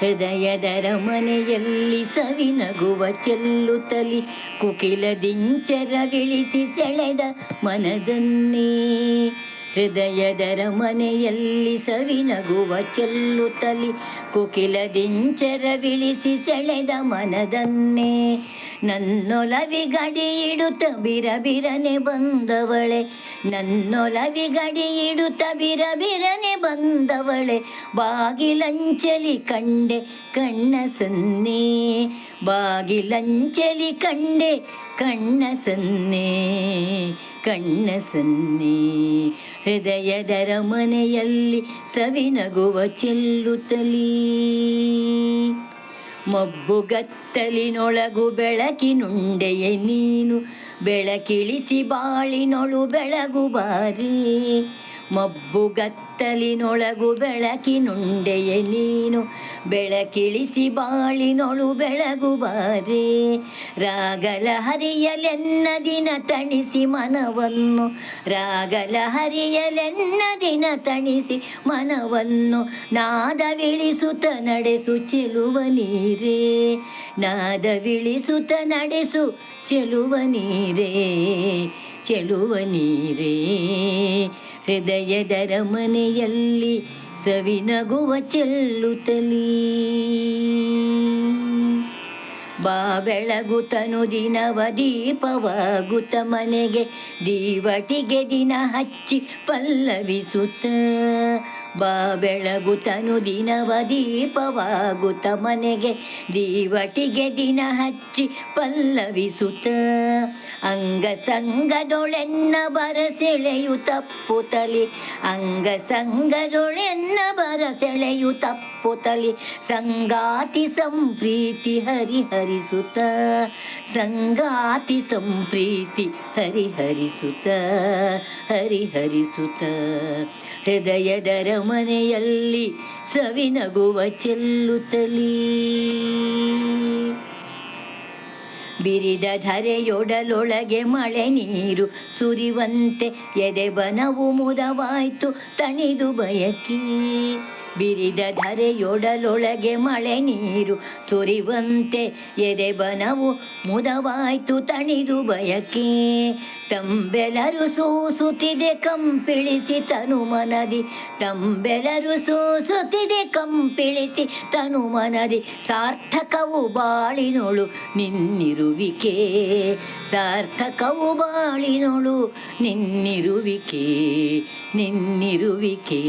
ಹೃದಯದರ ಮನೆಯಲ್ಲಿ ಸವಿನಗುವ ಚೆಲ್ಲುತ್ತಲಿ ಕುಕಿಲದಿಂಚರವಿಳಿಸಿ ಸೆಳೆದ ಮನದನ್ನೇ. ಹೃದಯದರ ಮನೆಯಲ್ಲಿ ಸವಿನಗುವ ಚೆಲ್ಲುತ್ತಲಿ ಕುಕಿಲದಿಂಚರವಿಳಿಸಿ ಸೆಳೆದ ಮನದನ್ನೇ. ನನ್ನೊಲವಿಗಡಿ ಇಡುತ್ತ ಬಿರಬಿರನೆ ಬಂದವಳೆ ನನ್ನೊಲವಿಗಡಿ ಇಡುತ್ತ ಬಿರಬಿರನೆ ಬಂದವಳೆ ಬಾಗಿಲಂಚಲಿ ಕಂಡೆ ಕಣ್ಣ ಸೊನ್ನೆ ಬಾಗಿಲಂಚಲಿ ಕಂಡೆ ಕಣ್ಣ ಸೊನ್ನೆ ಕಣ್ಣ ಸೊನ್ನೆ ಹೃದಯದರ ಮನೆಯಲ್ಲಿ ಸವಿನಗುವ ಚೆಲ್ಲುತ್ತಲೀ ಮಬ್ಬುಗತ್ತಲಿನೊಳಗು ಬೆಳಕಿನುಂಡೆಯೇ ನೀನು ಬೆಳಕಿಳಿಸಿ ಬಾಳಿನೊಳು ಬೆಳಗು ಬಾರಿ ಮಬ್ಬುಗತ್ತಲಿನೊಳಗು ಬೆಳಕಿನುಂಡೆಯೇ ನೀನು. ಬೆಳಕಿಳಿಸಿ ಬಾಳಿನೊಳು ಬೆಳಗು ಬಾರಿ. ರಾಗಲ ಹರಿಯಲೆನ್ನ ದಿನ ತಣಿಸಿ ಮನವನ್ನು. ರಾಗಲ ಹರಿಯಲೆನ್ನ ದಿನ ತಣಿಸಿ ಮನವನ್ನು. ನಾದವಿಳಿಸುತ್ತ ನಡೆಸು ಚೆಲುವ ನೀರೇ. ನಾದವಿಳಿಸುತ್ತ ನಡೆಸು ಚೆಲುವ ನೀರೇ. ಚೆಲುವ ನೀರೇ. ಹೃದಯದರ ಮನೆಯಲ್ಲಿ ಸವಿನಗುವ ಚೆಲ್ಲುತ್ತಲೀ ಬಾ ಬೆಳಗುತನು ದಿನವ ದೀಪವಾಗುತ್ತ ಮನೆಗೆ ದೀವಟಿಗೆ ದಿನ ಹಚ್ಚಿ ಪಲ್ಲವಿಸುತ್ತ ಬಾ ಬೆಳಗುತನು ದಿನವ ದೀಪವಾಗುತ್ತ ಮನೆಗೆ, ದೀವಟಿಗೆ ದಿನ ಹಚ್ಚಿ ಪಲ್ಲವಿಸುತ್ತ ಅಂಗ ಸಂಗದೊಳೆನ್ನ ಬರಸೆಳೆಯು ತಪ್ಪುತ್ತಲಿ ಅಂಗ ಸಂಗದೊಳೆನ್ನ ಬರಸೆಳೆಯು ತಪ್ಪುತ್ತಲಿ ಸಂಗಾತಿ ಸಂಪ್ರೀತಿ ಹರಿಹರಿಸುತ್ತ ಸಂಗಾತಿ ಸಂಪ್ರೀತಿ ಹರಿಹರಿಸುತ್ತ ಹರಿಹರಿಸುತ್ತ ಹೃದಯದರ ಮನೆಯಲ್ಲಿ ಸವಿನಗುವ ಚೆಲ್ಲುತ್ತಲೀ ಬಿರಿದ ಧರೆಯೊಡಲೊಳಗೆ ಮಳೆ ನೀರು ಸುರಿವಂತೆ ಎದೆ ಬನವು ಮುದವಾಯ್ತು ತಣಿದು ಬಯಕಿ. ಬಿರಿದ ಧರೆಯೊಡಲೊಳಗೆ ಮಳೆ ನೀರು ಸುರಿವಂತೆ ಎದೆ ಬನವು ಮುದವಾಯ್ತು ತಣಿದು ಬಯಕೆ. ತಂಬೆಲರು ಸೂಸುತ್ತಿದೆ ಕಂಪಿಳಿಸಿ ತನು ಮನದಿ. ತಂಬೆಲರು ಸೂಸುತ್ತಿದೆ ಕಂಪಿಳಿಸಿ ತನು ಮನದಿ. ಸಾರ್ಥಕವು ಬಾಳಿನೊಳು ನಿನ್ನಿರುವಿಕೆ. ಸಾರ್ಥಕವು ಬಾಳಿನೊಳು ನಿನ್ನಿರುವಿಕೆ. ನಿನ್ನಿರುವಿಕೆ.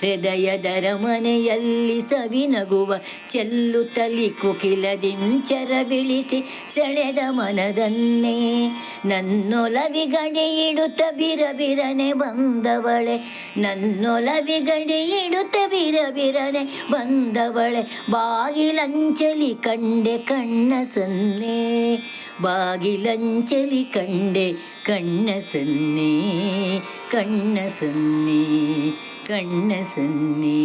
ಹೃದಯದರ ಮನೆಯಲ್ಲಿ ಸವಿನಗುವ ಚೆಲ್ಲುತ್ತಲಿ ಕುಕಿಲದಿಂಚರ ಬಿಳಿಸಿ ಸೆಳೆದ ಮನದನ್ನೇ. ನನ್ನೊಲವಿಗಡಿ ಇಡುತ್ತ ಬಿರಬಿರನೆ ಬಂದವಳೆ. ನನ್ನೊಲವಿಗಡಿ ಇಡುತ್ತ ಬಿರಬಿರನೆ ಬಂದವಳೆ. ಬಾಗಿಲಂಚಲಿ ಕಂಡೆ ಕಣ್ಣ ಸನ್ನೆ ಬಾಗಿಲಂಚಲಿ ಕಂಡೆ ಕಣ್ಣ ಸನ್ನೆ ಕಣ್ಣ ಸನ್ನೆ ಕಣ್ಣ ಸನ್ನೆ